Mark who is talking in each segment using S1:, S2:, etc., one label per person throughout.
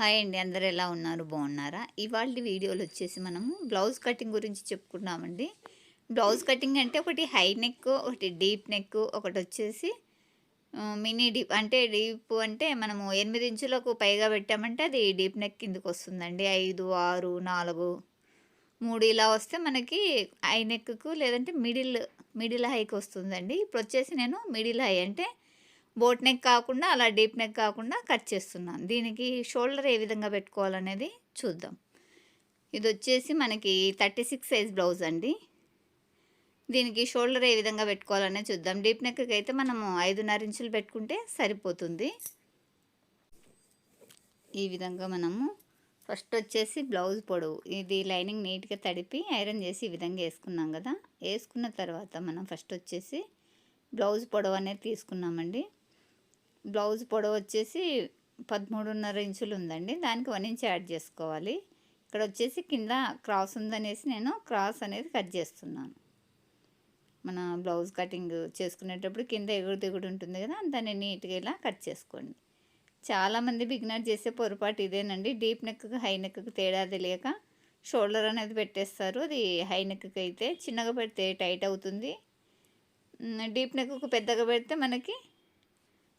S1: Hi అండి అందరు ఎలా ఉన్నారు? బాగున్నారా? ఇవాళ వీడియోలు వచ్చేసి మనము బ్లౌజ్ కటింగ్ గురించి చెప్పుకున్నామండి బ్లౌజ్ కటింగ్ అంటే ఒకటి హై నెక్ ఒకటి డీప్ నెక్ ఒకటి వచ్చేసి మినీ డీప్ అంటే డీప్ అంటే మనము ఎనిమిది ఇంచులకు పైగా పెట్టామంటే అది డీప్ నెక్ కిందకి వస్తుందండి. ఐదు ఆరు నాలుగు మూడు ఇలా వస్తే మనకి హై నెక్కు లేదంటే మిడిల్ మిడిల్ హైకి వస్తుందండి. ఇప్పుడు వచ్చేసి నేను మిడిల్ హై అంటే బోట్ నెక్ కాకుండా అలా డీప్ నెక్ కాకుండా కట్ చేస్తున్నాను. దీనికి షోల్డర్ ఏ విధంగా పెట్టుకోవాలనేది చూద్దాం. ఇది వచ్చేసి మనకి థర్టీ సిక్స్ సైజ్ బ్లౌజ్ అండి. దీనికి షోల్డర్ ఏ విధంగా పెట్టుకోవాలనేది చూద్దాం. డీప్ నెక్కి అయితే మనము ఐదున్నర ఇంచులు పెట్టుకుంటే సరిపోతుంది. ఈ విధంగా మనము ఫస్ట్ వచ్చేసి బ్లౌజ్ పొడవు. ఇది లైనింగ్ నీట్గా తడిపి ఐరన్ చేసి ఈ విధంగా వేసుకున్నాం కదా. వేసుకున్న తర్వాత మనం ఫస్ట్ వచ్చేసి బ్లౌజ్ పొడవు అనేది తీసుకున్నామండి. బ్లౌజ్ పొడవు వచ్చేసి పదమూడున్నర ఇంచులు ఉందండి దానికి వన్ ఇంచ్ యాడ్ చేసుకోవాలి. ఇక్కడ వచ్చేసి కింద క్రాస్ ఉందనేసి నేను క్రాస్ అనేది కట్ చేస్తున్నాను. మన బ్లౌజ్ కటింగ్ చేసుకునేటప్పుడు కింద ఎగుడు దిగుడు ఉంటుంది కదా దాన్ని నీట్గా ఇలా కట్ చేసుకోండి. చాలామంది బిగినర్ చేసే పొరపాటు ఇదేనండి. డీప్ నెక్కి హై నెక్కి తేడా తెలియక షోల్డర్ అనేది పెట్టేస్తారు. అది హై నెక్కి అయితే చిన్నగా పెడితే టైట్ అవుతుంది. డీప్ నెక్కు పెద్దగా పెడితే మనకి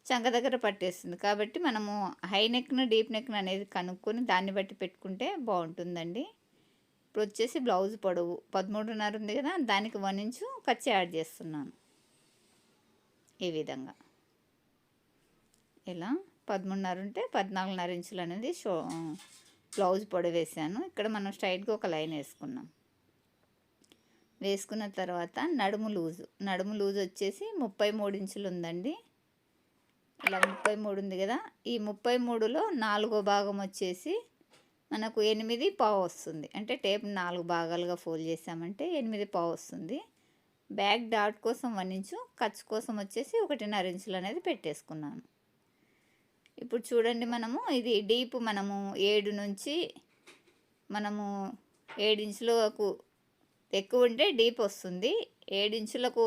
S1: చంక దగ్గర పట్టేస్తుంది. కాబట్టి మనము హై నెక్ను డీప్ నెక్ను అనేది కనుక్కొని దాన్ని బట్టి పెట్టుకుంటే బాగుంటుందండి. ఇప్పుడు వచ్చేసి బ్లౌజ్ పొడవు పదమూడున్నర ఉంది కదా దానికి వన్ ఇంచు ఖర్చు యాడ్ చేస్తున్నాను. ఈ విధంగా. ఇలా పదమూడున్నర ఉంటే పద్నాలుగున్నర ఇంచులు అనేది షో బ్లౌజ్ పొడవు వేసాను. ఇక్కడ మనం స్ట్రైట్గా ఒక లైన్ వేసుకున్నాం. వేసుకున్న తర్వాత నడుము లూజు నడుము లూజ్ వచ్చేసి ముప్పై మూడు ఇంచులు ఉందండి. ఇలా ముప్పై మూడు ఉంది కదా ఈ ముప్పై మూడులో నాలుగో భాగం వచ్చేసి మనకు ఎనిమిది పావు వస్తుంది. అంటే టేప్ నాలుగు భాగాలుగా ఫోల్డ్ చేసామంటే ఎనిమిది పావు వస్తుంది. బ్యాక్ డాట్ కోసం వన్ ఇంచు ఖర్చు కోసం వచ్చేసి ఒకటిన్నర ఇంచులు అనేది పెట్టేసుకున్నాను ఇప్పుడు చూడండి మనము ఇది డీప్ మనము ఏడు నుంచి మనము ఏడించులకు ఎక్కువ ఉంటే డీప్ వస్తుంది. ఏడించులకు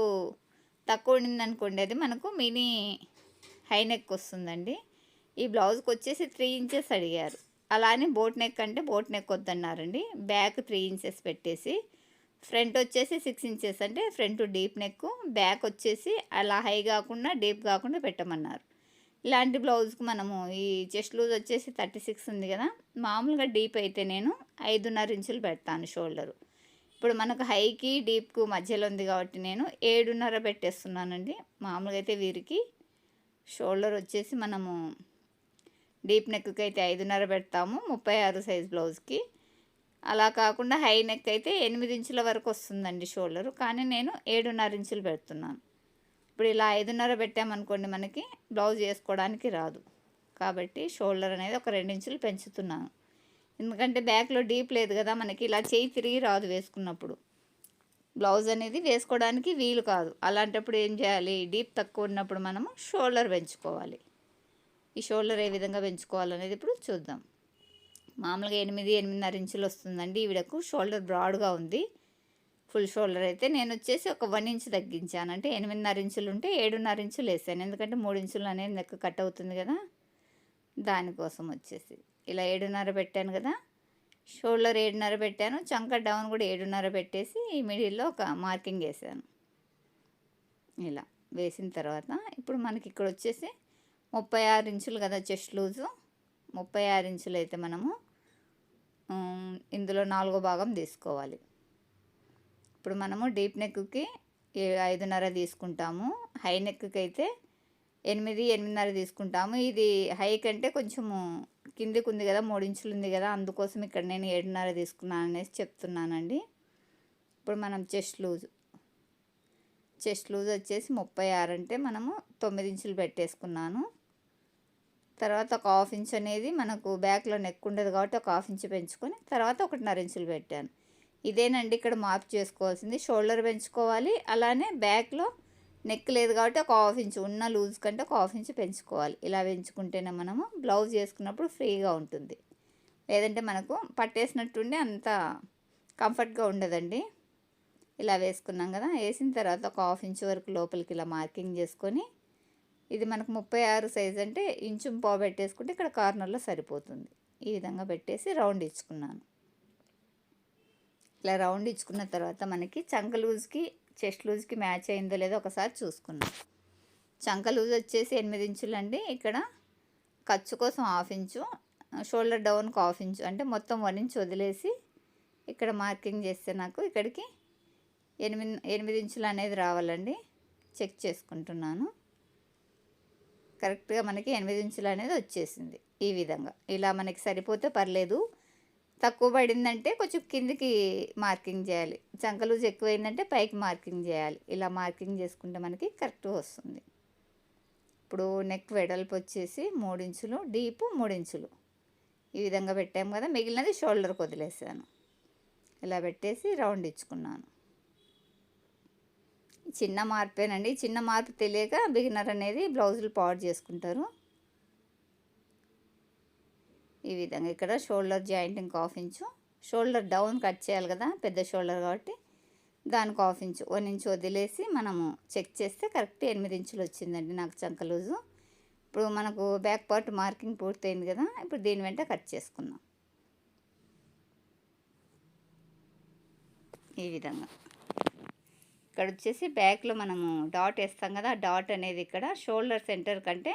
S1: తక్కువ ఉండిందనుకోండి అది మనకు మినీ హై నెక్ వస్తుందండి. ఈ బ్లౌజ్కి వచ్చేసి త్రీ ఇంచెస్ అడిగారు. అలానే బోట్ నెక్ అంటే బోట్ నెక్ వద్దన్నారండి. బ్యాక్ త్రీ ఇంచెస్ పెట్టేసి ఫ్రంట్ వచ్చేసి సిక్స్ ఇంచెస్ అంటే ఫ్రంట్ డీప్ నెక్ బ్యాక్ వచ్చేసి అలా హై కాకుండా డీప్ కాకుండా పెట్టమన్నారు. ఇలాంటి బ్లౌజ్కి మనము ఈ చెస్ట్ లూజ్ వచ్చేసి థర్టీ సిక్స్ ఉంది కదా మామూలుగా డీప్ అయితే నేను ఐదున్నర ఇంచులు పెడతాను షోల్డరు. ఇప్పుడు మనకు హైకి డీప్కు మధ్యలో ఉంది కాబట్టి నేను ఏడున్నర పెట్టేస్తున్నానండి. మామూలుగా అయితే వీరికి షోల్డర్ వచ్చేసి మనము డీప్ నెక్కి అయితే ఐదున్నర పెడతాము ముప్పై ఆరు సైజ్ బ్లౌజ్కి. అలా కాకుండా హై నెక్ అయితే ఎనిమిది ఇంచుల వరకు వస్తుందండి షోల్డర్ కానీ నేను ఏడున్నర ఇంచులు పెడుతున్నాను. ఇప్పుడు ఇలా ఐదున్నర పెట్టామనుకోండి మనకి బ్లౌజ్ వేసుకోవడానికి రాదు. కాబట్టి షోల్డర్ అనేది ఒక రెండు ఇంచులు పెంచుతున్నాను. ఎందుకంటే బ్యాక్లో డీప్ లేదు కదా మనకి ఇలా చేయి తిరిగి రాదు వేసుకున్నప్పుడు. బ్లౌజ్ అనేది వేసుకోవడానికి వీలు కాదు. అలాంటప్పుడు ఏం చేయాలి? డీప్ తక్కువ ఉన్నప్పుడు మనము షోల్డర్ పెంచుకోవాలి. ఈ షోల్డర్ ఏ విధంగా పెంచుకోవాలనేది ఇప్పుడు చూద్దాం. మామూలుగా ఎనిమిది ఎనిమిదిన్నర ఇంచులు వస్తుందండి. ఈవిడకు షోల్డర్ బ్రాడ్గా ఉంది. ఫుల్ షోల్డర్ అయితే నేను వచ్చేసి ఒక వన్ ఇంచ్ తగ్గించాను. అంటే ఎనిమిదిన్నర ఇంచులు ఉంటే ఏడున్నర ఇంచులు వేసాను. ఎందుకంటే మూడు ఇంచులు అనేది కట్ అవుతుంది కదా. దానికోసం వచ్చేసి. ఇలా ఏడున్నర పెట్టాను కదా. షోల్డర్ ఏడున్నర పెట్టాను. చంక డౌన్ కూడా ఏడున్నర పెట్టేసి ఈ మిడిల్లో ఒక మార్కింగ్ వేసాను. ఇలా వేసిన తర్వాత ఇప్పుడు మనకి ఇక్కడ వచ్చేసి ముప్పై ఆరు ఇంచులు కదా చెస్ట్ లూజు. ముప్పై ఆరు ఇంచులు అయితే మనము ఇందులో నాలుగో భాగం తీసుకోవాలి. ఇప్పుడు మనము డీప్ నెక్కి ఏ- ఐదున్నర తీసుకుంటాము. హై నెక్కి అయితే ఎనిమిది ఎనిమిదిన్నర తీసుకుంటాము. ఇది హై కంటే కొంచెము కిందికి ఉంది కదా మూడించులు ఉంది కదా అందుకోసం ఇక్కడ నేను ఏడున్నర తీసుకున్నాను అనేసి చెప్తున్నానండి. ఇప్పుడు మనం చెస్ట్ లూజ్ చెస్ట్ లూజ్ వచ్చేసి ముప్పై ఆరు అంటే మనము తొమ్మిది ఇంచులు పెట్టేసుకున్నాను. తర్వాత ఒక హాఫ్ ఇంచ్ అనేది మనకు బ్యాక్లో నెక్ ఉండదు కాబట్టి ఒక హాఫ్ ఇంచ్ పెంచుకొని తర్వాత ఒకటిన్నర ఇంచులు పెట్టాను. ఇదేనండి ఇక్కడ మార్పు చేసుకోవాల్సింది. షోల్డర్ పెంచుకోవాలి. అలానే బ్యాక్లో నెక్ లేదు కాబట్టి ఒక హాఫ్ ఇంచ్ ఉన్న లూజ్ కంటే ఒక హాఫ్ ఇంచ్ పెంచుకోవాలి. ఇలా పెంచుకుంటేనే మనము బ్లౌజ్ చేసుకున్నప్పుడు ఫ్రీగా ఉంటుంది. లేదంటే మనకు పట్టేసినట్టుండి అంత కంఫర్ట్గా ఉండదండి. ఇలా వేసుకున్నాం కదా వేసిన తర్వాత ఒక హాఫ్ ఇంచ్ వరకు లోపలికి ఇలా మార్కింగ్ చేసుకొని ఇది మనకు ముప్పై ఆరు సైజ్ అంటే ఇంచు పావు పెట్టేసుకుంటే ఇక్కడ కార్నర్లో సరిపోతుంది. ఈ విధంగా పెట్టేసి రౌండ్ ఇచ్చుకున్నాను. ఇలా రౌండ్ ఇచ్చుకున్న తర్వాత మనకి చంక లూజ్కి చెస్ట్ లూజ్కి మ్యాచ్ అయిందో లేదో ఒకసారి చూసుకున్నాం చంక లూజ్ వచ్చేసి ఎనిమిది ఇంచులు అండి ఇక్కడ ఖర్చు కోసం హాఫ్ ఇంచు షోల్డర్ డౌన్కి హాఫ్ ఇంచు అంటే మొత్తం వన్ ఇంచ్ వదిలేసి ఇక్కడ మార్కింగ్ చేస్తే నాకు ఇక్కడికి ఎనిమిది ఎనిమిది ఇంచులు అనేది రావాలండి. చెక్ చేసుకుంటున్నాను. కరెక్ట్గా మనకి ఎనిమిది ఇంచులు అనేది వచ్చేసింది ఈ విధంగా. ఇలా మనకి సరిపోతే పర్లేదు. తక్కువ పడిందంటే కొంచెం కిందికి మార్కింగ్ చేయాలి. చంకలూజ్ ఎక్కువైందంటే పైకి మార్కింగ్ చేయాలి. ఇలా మార్కింగ్ చేసుకుంటే మనకి కరెక్ట్గా వస్తుంది. ఇప్పుడు నెక్ వెడల్పు వచ్చేసి మూడించులు డీపు మూడించులు. ఈ విధంగా పెట్టాము కదా మిగిలినది షోల్డర్కి వదిలేసాను. ఇలా పెట్టేసి రౌండ్ ఇచ్చుకున్నాను. చిన్న మార్పేనండి. చిన్న మార్పు తెలియక బిగినర్ అనేది బ్లౌజులు పాడు చేసుకుంటారు. ఈ విధంగా. ఇక్కడ షోల్డర్ జాయింట్ ఇంకా half inch. Shoulder down cut చేయాలి కదా పెద్ద షోల్డర్ కాబట్టి. దానికి హాఫ్ ఇంచు వన్ ఇంచు వదిలేసి మనము చెక్ చేస్తే కరెక్ట్ ఎనిమిది ఇంచులు వచ్చిందండి నాకు చంక లూజు. ఇప్పుడు మనకు బ్యాక్ పార్ట్ మార్కింగ్ పూర్తయింది కదా ఇప్పుడు దీని వెంట కట్ చేసుకుందాం. ఈ విధంగా. ఇక్కడ వచ్చేసి బ్యాక్లో మనము డాట్ వేస్తాం కదా డాట్ అనేది ఇక్కడ షోల్డర్ సెంటర్ కంటే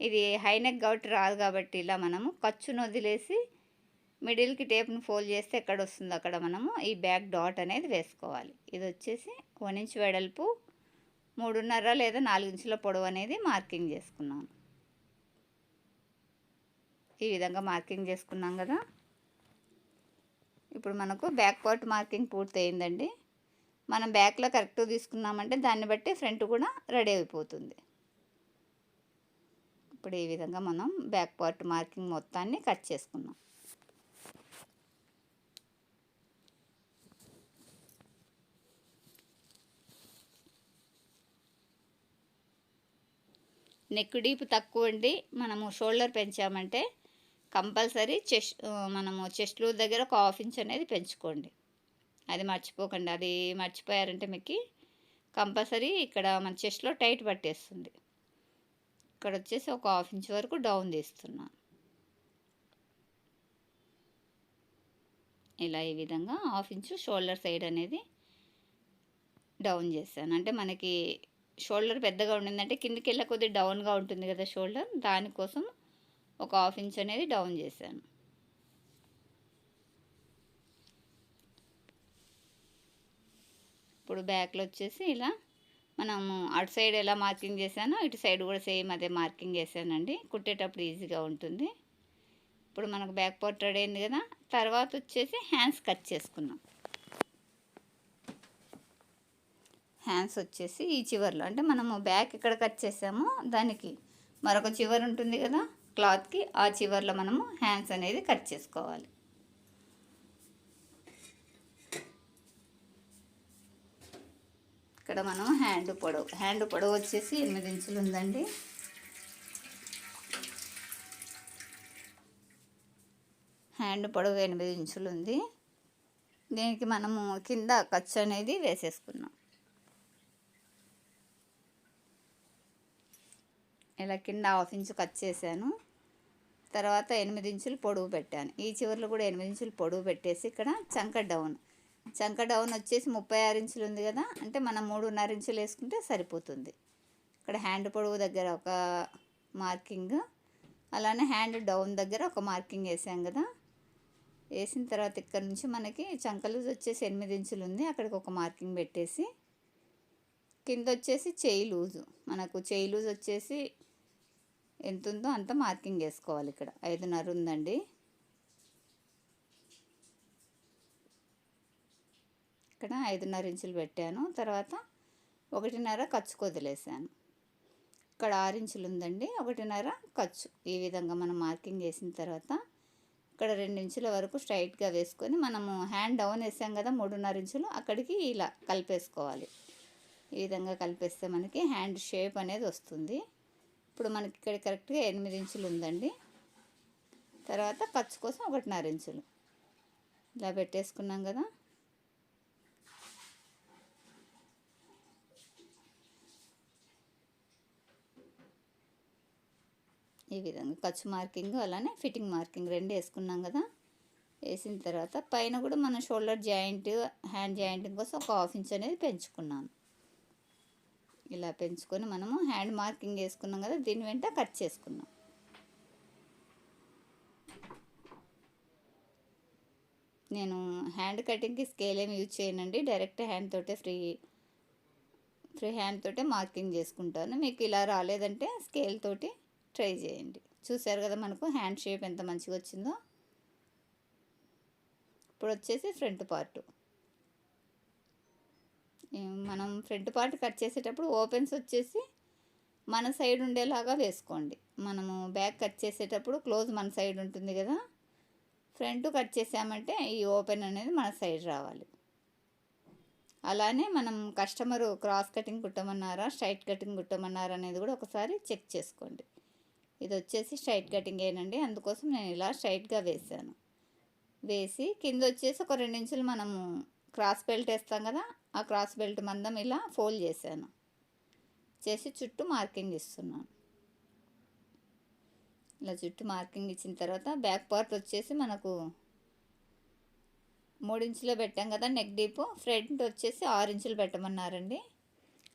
S1: ఇది హైనెక్ కాబట్టి రాదు కాబట్టి ఇలా మనము ఖర్చును వదిలేసి మిడిల్కి టేప్ను ఫోల్డ్ చేస్తే ఎక్కడ వస్తుందో అక్కడ మనము ఈ బ్యాక్ డాట్ అనేది వేసుకోవాలి. ఇది వచ్చేసి వన్ ఇంచ్ వెడల్పు మూడున్నర లేదా నాలుగు ఇంచుల పొడవు అనేది మార్కింగ్ చేసుకున్నాను ఈ విధంగా మార్కింగ్ చేసుకున్నాం కదా. ఇప్పుడు మనకు బ్యాక్ పార్ట్ మార్కింగ్ పూర్తయిందండి. మనం బ్యాక్లో కరెక్ట్గా తీసుకున్నామంటే దాన్ని బట్టి ఫ్రంట్ కూడా రెడీ అయిపోతుంది. ఇప్పుడు ఈ విధంగా మనం బ్యాక్ పార్ట్ మార్కింగ్ మొత్తాన్ని కట్ చేసుకున్నాం నెక్ డీప్ తక్కువ అండి మనము షోల్డర్ పెంచామంటే కంపల్సరీ చెస్ట్ మనము చెస్ట్ లూజ్ దగ్గర ఒక హాఫ్ ఇంచ్ అనేది పెంచుకోండి. అది మర్చిపోకండి. అది మర్చిపోయారంటే మీకు కంపల్సరీ ఇక్కడ మన చెస్ట్లో టైట్ పట్టేస్తుంది. ఇక్కడ వచ్చేసి ఒక హాఫ్ ఇంచ్ వరకు డౌన్ తీస్తున్నాను ఇలా ఈ విధంగా హాఫ్ ఇంచు షోల్డర్ సైడ్ అనేది డౌన్ చేశాను. అంటే మనకి షోల్డర్ పెద్దగా ఉండిందంటే కిందికి వెళ్ళే కొద్దిగా డౌన్గా ఉంటుంది కదా షోల్డర్ దానికోసం ఒక హాఫ్ ఇంచ్ అనేది డౌన్ చేశాను. ఇప్పుడు బ్యాక్లో వచ్చేసి ఇలా మనము అటు సైడ్ ఎలా మార్కింగ్ చేశానో ఇటు సైడ్ కూడా సేమ్ అదే మార్కింగ్ చేశానండి. కుట్టేటప్పుడు ఈజీగా ఉంటుంది. ఇప్పుడు మనకు బ్యాక్ పార్ట్ రెడీ అయింది కదా తర్వాత వచ్చేసి హ్యాండ్స్ కట్ చేసుకున్నాం హ్యాండ్స్ వచ్చేసి ఈ చివర్లో అంటే మనము బ్యాక్ ఇక్కడ కట్ చేసామో దానికి మరొక చివర్ ఉంటుంది కదా క్లాత్కి ఆ చివర్లో మనము హ్యాండ్స్ అనేది కట్ చేసుకోవాలి. ఇక్కడ మనం హ్యాండ్ పొడవు హ్యాండ్ పొడవు వచ్చేసి ఎనిమిది ఇంచులు ఉందండి. హ్యాండ్ పొడవు ఎనిమిది ఇంచులు ఉంది. దీనికి మనము కింద ఖర్చు అనేది వేసేసుకున్నాం. ఇలా కింద హాఫ్ ఇంచు కట్ చేశాను. తర్వాత ఎనిమిది ఇంచులు పొడవు పెట్టాను. ఈ చివరిలో కూడా ఎనిమిది ఇంచులు పొడవు పెట్టేసి ఇక్కడ చంక డౌన్. చంక డౌన్ వచ్చేసి ముప్పై ఆరు ఇంచులు ఉంది కదా అంటే మనం మూడున్నర ఇంచులు వేసుకుంటే సరిపోతుంది. ఇక్కడ హ్యాండ్ పొడవు దగ్గర ఒక మార్కింగ్ అలానే హ్యాండ్ డౌన్ దగ్గర ఒక మార్కింగ్ వేసాం కదా. వేసిన తర్వాత ఇక్కడ నుంచి మనకి చంకలు వచ్చేసి ఎనిమిది ఇంచులు ఉంది అక్కడికి ఒక మార్కింగ్ పెట్టేసి కింద వచ్చేసి చేయి లూజు. మనకు చేయి లూజ్ వచ్చేసి ఎంత ఉందో అంత మార్కింగ్ వేసుకోవాలి ఇక్కడ. ఐదున్నర ఉందండి. ఇక్కడ ఐదున్నర ఇంచులు పెట్టాను. తర్వాత ఒకటిన్నర ఖర్చు వదిలేసాను ఇక్కడ ఆరు ఇంచులు ఉందండి. ఒకటిన్నర ఖర్చు. ఈ విధంగా మనం మార్కింగ్ వేసిన తర్వాత ఇక్కడ రెండు ఇంచుల వరకు స్ట్రైట్గా వేసుకొని మనము హ్యాండ్ డౌన్ వేసాం కదా మూడున్నర ఇంచులు అక్కడికి ఇలా కలిపేసుకోవాలి. ఈ విధంగా కలిపేస్తే మనకి హ్యాండ్ షేప్ అనేది వస్తుంది. ఇప్పుడు మనకి ఇక్కడ కరెక్ట్గా ఎనిమిది ఇంచులు ఉందండి. తర్వాత ఖర్చు కోసం ఒకటిన్నర ఇంచులు. ఇలా పెట్టేసుకున్నాం కదా. ఈ విధంగా ఖర్చు మార్కింగ్ అలానే ఫిట్టింగ్ మార్కింగ్ రెండు వేసుకున్నాం కదా. వేసిన తర్వాత పైన కూడా మన షోల్డర్ జాయింట్ హ్యాండ్ జాయింటింగ్ కోసం ఒక హాఫ్ ఇంచ్ అనేది పెంచుకున్నాను ఇలా పెంచుకొని మనము హ్యాండ్ మార్కింగ్ వేసుకున్నాం కదా దీని వెంట కట్ చేసుకున్నాం. నేను హ్యాండ్ కటింగ్కి స్కేల్ ఏమి యూజ్ చేయనండి డైరెక్ట్ హ్యాండ్ తోటే ఫ్రీ ఫ్రీ హ్యాండ్ తోటే మార్కింగ్ చేసుకుంటాను. మీకు ఇలా రాలేదంటే స్కేల్ తోటి ట్రై చేయండి. చూసారు కదా మనకు హ్యాండ్ షేప్ ఎంత మంచిగా వచ్చిందో? ఇప్పుడు వచ్చేసి ఫ్రంట్ పార్ట్. మనం ఫ్రంట్ పార్ట్ కట్ చేసేటప్పుడు ఓపెన్స్ వచ్చేసి మన సైడ్ ఉండేలాగా వేసుకోండి. మనము బ్యాక్ కట్ చేసేటప్పుడు క్లోజ్ మన సైడ్ ఉంటుంది కదా? ఫ్రంట్ కట్ చేసామంటే ఈ ఓపెన్ అనేది మన సైడ్ రావాలి. అలానే మనం కస్టమరు క్రాస్ కటింగ్ కుట్టమన్నారా స్ట్రైట్ కటింగ్ కుట్టమన్నారా అనేది కూడా ఒకసారి చెక్ చేసుకోండి. ఇది వచ్చేసి స్ట్రైట్ కటింగ్ ఏనండి. అందుకోసం నేను ఇలా స్ట్రైట్గా వేసాను. వేసి కింద వచ్చేసి ఒక రెండు ఇంచులు మనము క్రాస్ బెల్ట్ వేస్తాం కదా ఆ క్రాస్ బెల్ట్ మందం ఇలా ఫోల్డ్ చేశాను. చేసి చుట్టూ మార్కింగ్ ఇస్తున్నాను. ఇలా చుట్టూ మార్కింగ్ ఇచ్చిన తర్వాత బ్యాక్ పార్ట్ వచ్చేసి మనకు మూడించులో పెట్టాం కదా నెక్ డీప్ ఫ్రంట్ వచ్చేసి ఆరు ఇంచులు పెట్టమన్నారండి.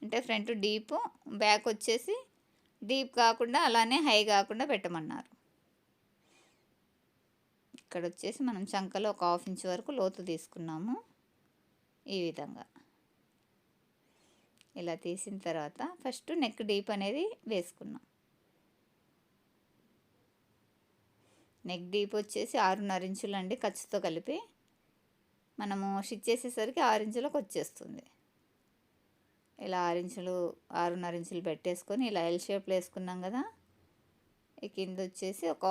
S1: అంటే ఫ్రంట్ డీప్ బ్యాక్ వచ్చేసి డీప్ కాకుండా అలానే హై కాకుండా పెట్టమన్నారు. ఇక్కడ వచ్చేసి మనం చంకలో ఒక హాఫ్ ఇంచ్ వరకు లోతు తీసుకున్నాము. ఈ విధంగా. ఇలా తీసిన తర్వాత ఫస్ట్ నెక్ డీప్ అనేది వేసుకున్నాం. నెక్ డీప్ వచ్చేసి ఆరున్నర ఇంచులు అండి ఖర్చుతో కలిపి. మనము స్టిచ్ చేసేసరికి ఆరు ఇంచులకు వచ్చేస్తుంది ఇలా ఆరించులు ఆరున్నర ఇంచులు పెట్టేసుకొని ఇలా ఎల్ షేప్లో వేసుకున్నాం కదా. ఈ కింద వచ్చేసి ఒక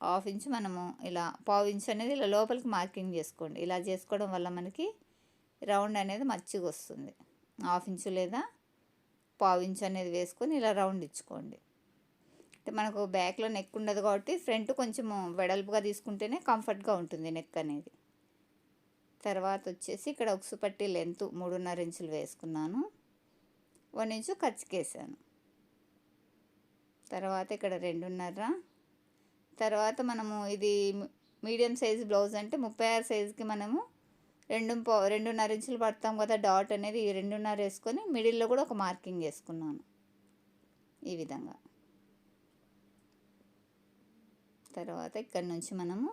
S1: హాఫ్ ఇంచ్ మనము ఇలా పావు ఇంచ్ అనేది ఇలా లోపలికి మార్కింగ్ చేసుకోండి. ఇలా చేసుకోవడం వల్ల మనకి రౌండ్ అనేది మచ్చిగా వస్తుంది. హాఫ్ ఇంచు లేదా పావు ఇంచ్ అనేది వేసుకొని ఇలా రౌండ్ ఇచ్చుకోండి. అంటే మనకు బ్యాక్లో నెక్ ఉండదు కాబట్టి ఫ్రంట్ కొంచెం వెడల్పుగా తీసుకుంటేనే కంఫర్ట్గా ఉంటుంది నెక్ అనేది. తర్వాత వచ్చేసి ఇక్కడ ఉక్సుపట్టి లెంత్ మూడున్నర ఇంచులు వేసుకున్నాను. వన్ ఇంచు ఖర్చుకేసాను తర్వాత ఇక్కడ రెండున్నర. తర్వాత మనము ఇది మీడియం సైజ్ బ్లౌజ్ అంటే ముప్పై ఆరు సైజుకి మనము రెండు పో రెండున్నర ఇంచులు పడతాం కదా డాట్ అనేది ఈ రెండున్నర వేసుకొని మిడిల్లో కూడా ఒక మార్కింగ్ వేసుకున్నాను. ఈ విధంగా. తర్వాత ఇక్కడ నుంచి మనము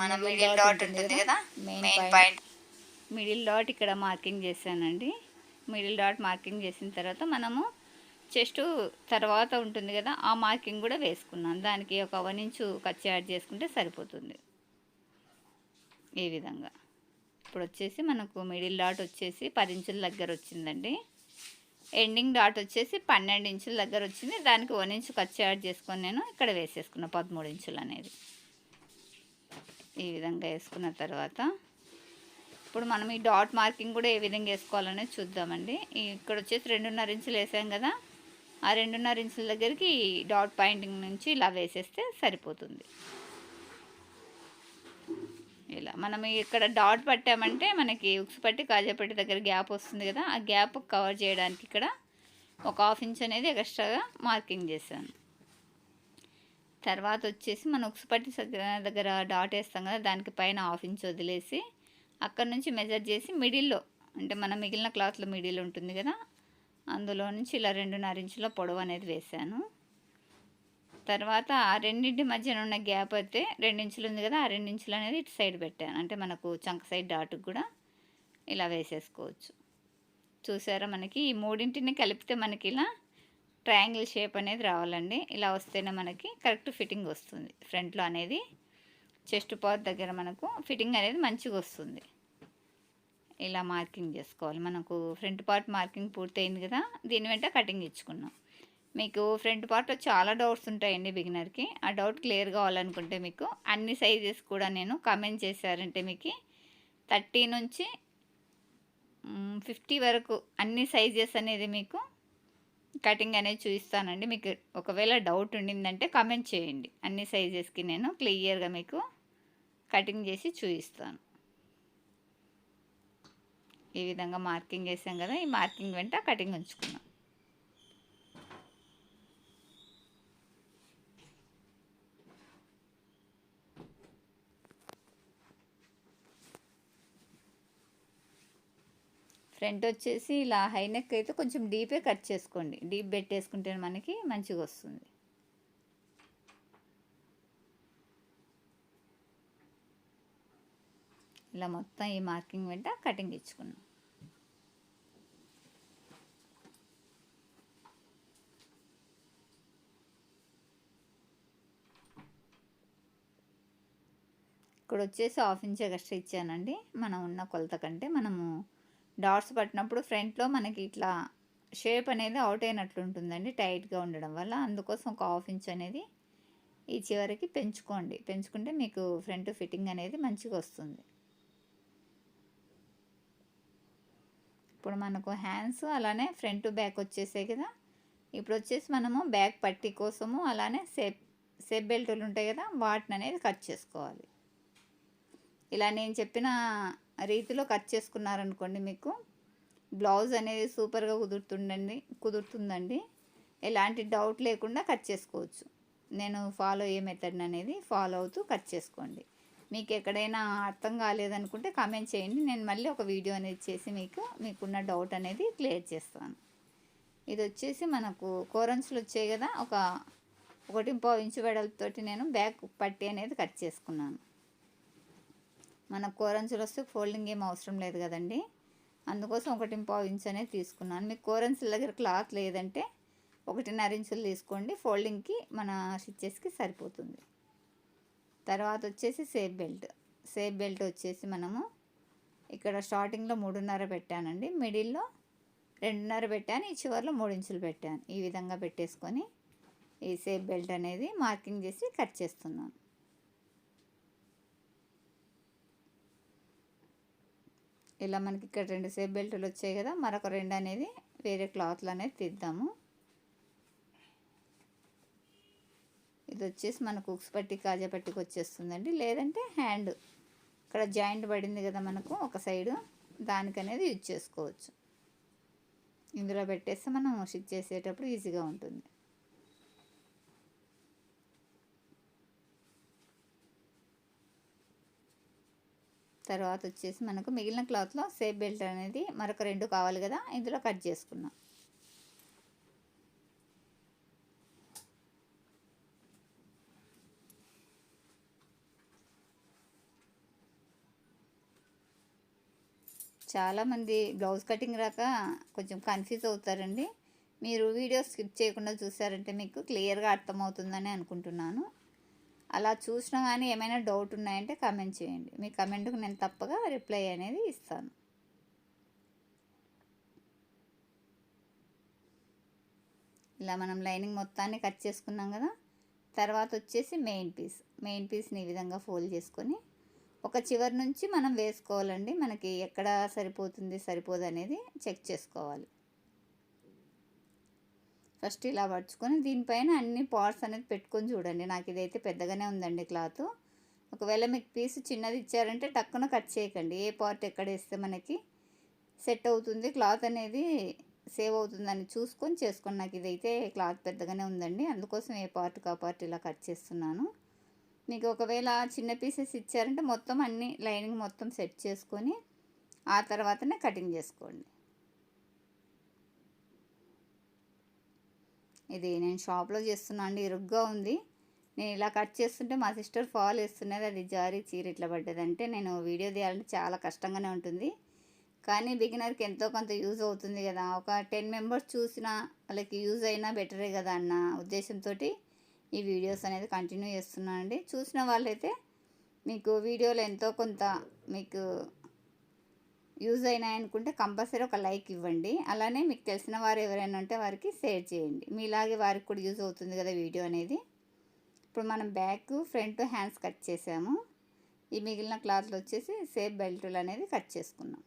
S2: మన మిడిల్ డాట్ ఉంటుంది కదా మెయిన్ పాయింట్
S1: మిడిల్ డాట్ ఇక్కడ మార్కింగ్ చేశానండి. మిడిల్ డాట్ మార్కింగ్ చేసిన తర్వాత మనము చెస్ట్ తర్వాత ఉంటుంది కదా ఆ మార్కింగ్ కూడా వేసుకున్నాను దానికి ఒక వన్ ఇంచు కచ్చి యాడ్ చేసుకుంటే సరిపోతుంది. ఈ విధంగా. ఇప్పుడు వచ్చేసి మనకు మిడిల్ డాట్ వచ్చేసి పది ఇంచుల దగ్గర వచ్చిందండి. ఎండింగ్ డాట్ వచ్చేసి పన్నెండు ఇంచుల దగ్గర వచ్చింది. దానికి వన్ ఇంచు ఖర్చు యాడ్ చేసుకొని నేను ఇక్కడ వేసేసుకున్నాను పదమూడు ఇంచులు అనేది. ఈ విధంగా వేసుకున్న తర్వాత ఇప్పుడు మనం ఈ డాట్ మార్కింగ్ కూడా ఏ విధంగా వేసుకోవాలనేది చూద్దామండి. ఇక్కడ వచ్చేసి రెండున్నర ఇంచులు వేసాం కదా ఆ రెండున్నర ఇంచుల దగ్గరికి డాట్ పాయింటింగ్ నుంచి ఇలా వేసేస్తే సరిపోతుంది. ఇలా మనం ఇక్కడ డాట్ పట్టామంటే మనకి ఉక్స్ పట్టి కాజాపట్టి దగ్గర గ్యాప్ వస్తుంది కదా ఆ గ్యాప్ కవర్ చేయడానికి ఇక్కడ ఒక హాఫ్ ఇంచ్ అనేది ఎక్స్ట్రాగా మార్కింగ్ చేశాను. తర్వాత వచ్చేసి మనం ఉక్స్ పట్టి దగ్గర డాట్ వేస్తాం కదా దానికి పైన హాఫ్ ఇంచ్ వదిలేసి అక్కడ నుంచి మెజర్ చేసి మిడిల్లో అంటే మన మిగిలిన క్లాత్లో మిడిల్ ఉంటుంది కదా అందులో నుంచి ఇలా రెండున్నర ఇంచుల పొడవు అనేది వేసాను తర్వాత ఆ రెండింటి మధ్యన ఉన్న గ్యాప్ అయితే రెండించులు ఉంది కదా ఆ రెండించులు అనేది ఇటు సైడ్ పెట్టాను. అంటే మనకు చంక సైడ్ డాటుకు కూడా ఇలా వేసేసుకోవచ్చు. చూసారా మనకి ఈ మూడింటిని కలిపితే మనకి ఇలా ట్రయాంగిల్ షేప్ అనేది రావాలండి. ఇలా వస్తేనే మనకి కరెక్ట్ ఫిట్టింగ్ వస్తుంది ఫ్రంట్లో అనేది. చెస్ట్ పార్ట్ దగ్గర మనకు ఫిట్టింగ్ అనేది మంచిగా వస్తుంది. ఇలా మార్కింగ్ చేసుకోవాలి. మనకు ఫ్రంట్ పార్ట్ మార్కింగ్ పూర్తయింది కదా దీని వెంట కటింగ్ ఇచ్చుకున్నాం. మీకు ఫ్రంట్ పార్ట్లో చాలా డౌట్స్ ఉంటాయండి బిగినర్కి. ఆ డౌట్ క్లియర్ కావాలనుకుంటే మీకు అన్ని సైజెస్ కూడా నేను కమెంట్ చేశారంటే మీకు థర్టీ నుంచి ఫిఫ్టీ వరకు అన్ని సైజెస్ అనేది మీకు కటింగ్ అనేది చూపిస్తానండి. మీకు ఒకవేళ డౌట్ ఉండిందంటే కమెంట్ చేయండి. అన్ని సైజెస్కి నేను క్లియర్గా మీకు కటింగ్ చేసి చూపిస్తాను ఈ విధంగా మార్కింగ్ వేసాం కదా ఈ మార్కింగ్ వెంట కటింగ్ ఉంచుకున్నాం. ఫ్రంట్ వచ్చేసి ఇలా హైనెక్ అయితే కొంచెం డీపే కట్ చేసుకోండి. డీప్ పెట్టేసుకుంటే మనకి మంచిగా వస్తుంది. ఇలా మొత్తం ఈ మార్కింగ్ వెంట కటింగ్ ఇచ్చుకున్నాం. ఇక్కడ వచ్చేసి హాఫ్ ఇంచ్ ఎక్స్ట్రా ఇచ్చానండి. మనం ఉన్న కొలత కంటే మనము డాట్స్ పట్టినప్పుడు ఫ్రంట్లో మనకి ఇట్లా షేప్ అనేది అవుట్ అయినట్లు ఉంటుందండి టైట్గా ఉండడం వల్ల. అందుకోసం ఒక హాఫ్ ఇంచ్ అనేది ఈ చివరికి పెంచుకోండి. పెంచుకుంటే మీకు ఫ్రంట్ ఫిట్టింగ్ అనేది మంచిగా వస్తుంది. ఇప్పుడు మనకు హ్యాండ్స్ అలానే ఫ్రంట్ బ్యాక్ వచ్చేసాయి కదా. ఇప్పుడు వచ్చేసి మనము బ్యాక్ పట్టి కోసము అలానే సెప్ సెప్ బెల్టులు ఉంటాయి కదా వాటిని అనేది కట్ చేసుకోవాలి. ఇలా నేను చెప్పిన రీతిలో కట్ చేసుకున్నారనుకోండి మీకు బ్లౌజ్ అనేది సూపర్గా కుదురుతుండండి కుదురుతుందండి. ఎలాంటి డౌట్ లేకుండా కట్ చేసుకోవచ్చు. నేను ఫాలో అయ్యే మెథడ్ అనేది ఫాలో అవుతూ కట్ చేసుకోండి. మీకు ఎక్కడైనా అర్థం కాలేదనుకుంటే కామెంట్ చేయండి. నేను మళ్ళీ ఒక వీడియో అనేది చేసి మీకు మీకున్న డౌట్ అనేది క్లియర్ చేస్తాను. ఇది వచ్చేసి మనకు కోరన్స్లు వచ్చాయి కదా ఒక ఒకటి పావు ఇంచు వెడల్పుతోటి నేను బ్యాక్ పట్టి అనేది కట్ చేసుకున్నాను. మన కోరన్సులు వస్తే ఫోల్డింగ్ ఏం అవసరం లేదు కదండి. అందుకోసం ఒకటి పావు ఇంచు అనేది తీసుకున్నాను. మీకు కోరన్సుల దగ్గర క్లాత్ లేదంటే ఒకటిన్నర ఇంచులు తీసుకోండి. ఫోల్డింగ్కి మన స్టిచ్చెస్కి సరిపోతుంది. తర్వాత వచ్చేసి సేఫ్ బెల్ట్. సేఫ్ బెల్ట్ వచ్చేసి మనము ఇక్కడ స్టార్టింగ్లో మూడున్నర పెట్టానండి. మిడిల్లో రెండున్నర పెట్టాను. ఈ చివరిలో మూడు ఇంచులు పెట్టాను. ఈ విధంగా పెట్టేసుకొని ఈ సేఫ్ బెల్ట్ అనేది మార్కింగ్ చేసి కట్ చేస్తున్నాను. ఇలా మనకి ఇక్కడ రెండు సేఫ్ బెల్టులు వచ్చాయి కదా మరొక రెండు అనేది వేరే క్లాత్లు అనేది తీద్దాము. ఇది వచ్చేసి మనకు ఉక్స్ పట్టి కాజా పట్టికి వచ్చేస్తుందండి. లేదంటే హ్యాండ్. ఇక్కడ జాయింట్ పడింది కదా మనకు ఒక సైడు. దానికనేది యూజ్ చేసుకోవచ్చు. ఇందులో పెట్టేస్తే మనం స్టిచ్ చేసేటప్పుడు ఈజీగా ఉంటుంది. తర్వాత వచ్చేసి మనకు మిగిలిన క్లాత్లో సేఫ్ బెల్ట్ అనేది మరొక రెండు కావాలి కదా ఇందులో కట్ చేసుకున్నాం. చాలామంది బ్లౌజ్ కటింగ్ రాక కొంచెం కన్ఫ్యూజ్ అవుతారండి. మీరు వీడియో స్కిప్ చేయకుండా చూసారంటే మీకు క్లియర్గా అర్థమవుతుందని అనుకుంటున్నాను. అలా చూసినా కానీ ఏమైనా డౌట్ ఉన్నాయంటే కమెంట్ చేయండి. మీ కమెంట్కు నేను తప్పగా రిప్లై అనేది ఇస్తాను. ఇలా మనం లైనింగ్ మొత్తాన్ని కట్ చేసుకున్నాం కదా. తర్వాత వచ్చేసి మెయిన్ పీస్. మెయిన్ పీస్ని ఈ విధంగా ఫోల్డ్ చేసుకొని ఒక చివరి నుంచి మనం వేసుకోవాలండి. మనకి ఎక్కడ సరిపోతుంది సరిపోదు అనేది చెక్ చేసుకోవాలి. ఫస్ట్ ఇలా పడుచుకొని దీనిపైన అన్ని పార్ట్స్ అనేది పెట్టుకొని చూడండి. నాకు ఇదైతే పెద్దగానే ఉందండి క్లాత్. ఒకవేళ మీకు పీస్ చిన్నది ఇచ్చారంటే టక్కున కట్ చేయకండి. ఏ పార్ట్ ఎక్కడ వేస్తే మనకి సెట్ అవుతుంది క్లాత్ అనేది సేవ్ అవుతుందని చూసుకొని చేసుకోండి. నాకు ఇదైతే క్లాత్ పెద్దగానే ఉందండి. అందుకోసం ఏ పార్ట్ కా పార్ట్ ఇలా కట్ చేస్తున్నాను. మీకు ఒకవేళ చిన్న పీసెస్ ఇచ్చారంటే మొత్తం అన్ని లైనింగ్ మొత్తం సెట్ చేసుకొని ఆ తర్వాతనే కటింగ్ చేసుకోండి. ఇది నేను షాప్లో చేస్తున్నా అండి ఇరుగ్గా ఉంది. నేను ఇలా కట్ చేస్తుంటే మా సిస్టర్ ఫాల్ వేస్తున్నది అది జారి చీర ఇట్లా పడ్డదంటే నేను వీడియో తీయాలంటే చాలా కష్టంగానే ఉంటుంది. కానీ బిగినర్కి ఎంతో కొంత యూజ్ అవుతుంది కదా ఒక టెన్ మెంబర్స్ చూసినా వాళ్ళకి యూజ్ అయినా బెటరే కదా అన్న ఉద్దేశంతో ఈ వీడియోస్ అనేది కంటిన్యూ చేస్తున్నాను అండి. చూసిన వాళ్ళైతే మీకు వీడియోలో ఎంతో కొంత మీకు యూజ్ అయినాయి అనుకుంటే కంపల్సరీ ఒక లైక్ ఇవ్వండి. అలానే మీకు తెలిసిన వారు ఎవరైనా ఉంటే వారికి షేర్ చేయండి. మీలాగే వారికి కూడా యూజ్ అవుతుంది కదా వీడియో అనేది. ఇప్పుడు మనం బ్యాక్ ఫ్రంట్ హ్యాండ్స్ కట్ చేసాము. ఈ మిగిలిన క్లాత్లు వచ్చేసి సేఫ్ బెల్టులు అనేది కట్ చేసుకున్నాం.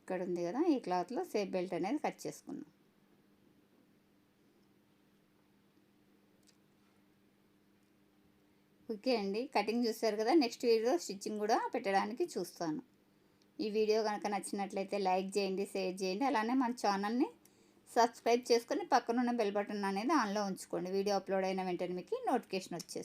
S1: ఇక్కడ ఉంది కదా ఈ క్లాత్లో సేఫ్ బెల్ట్ అనేది కట్ చేసుకున్నాం. ఓకే అండి. కటింగ్ చూస్తారు కదా నెక్స్ట్ వీడియో స్టిచ్చింగ్ కూడా పెట్టడానికి చూస్తాను. ఈ వీడియో కనుక నచ్చినట్లయితే లైక్ చేయండి షేర్ చేయండి. అలానే మన ఛానల్ని సబ్స్క్రైబ్ చేసుకొని పక్కనున్న బెల్ బటన్ అనేది ఆన్లో ఉంచుకోండి. వీడియో అప్లోడ్ అయిన వెంటనే మీకు నోటిఫికేషన్ వచ్చేస్తుంది.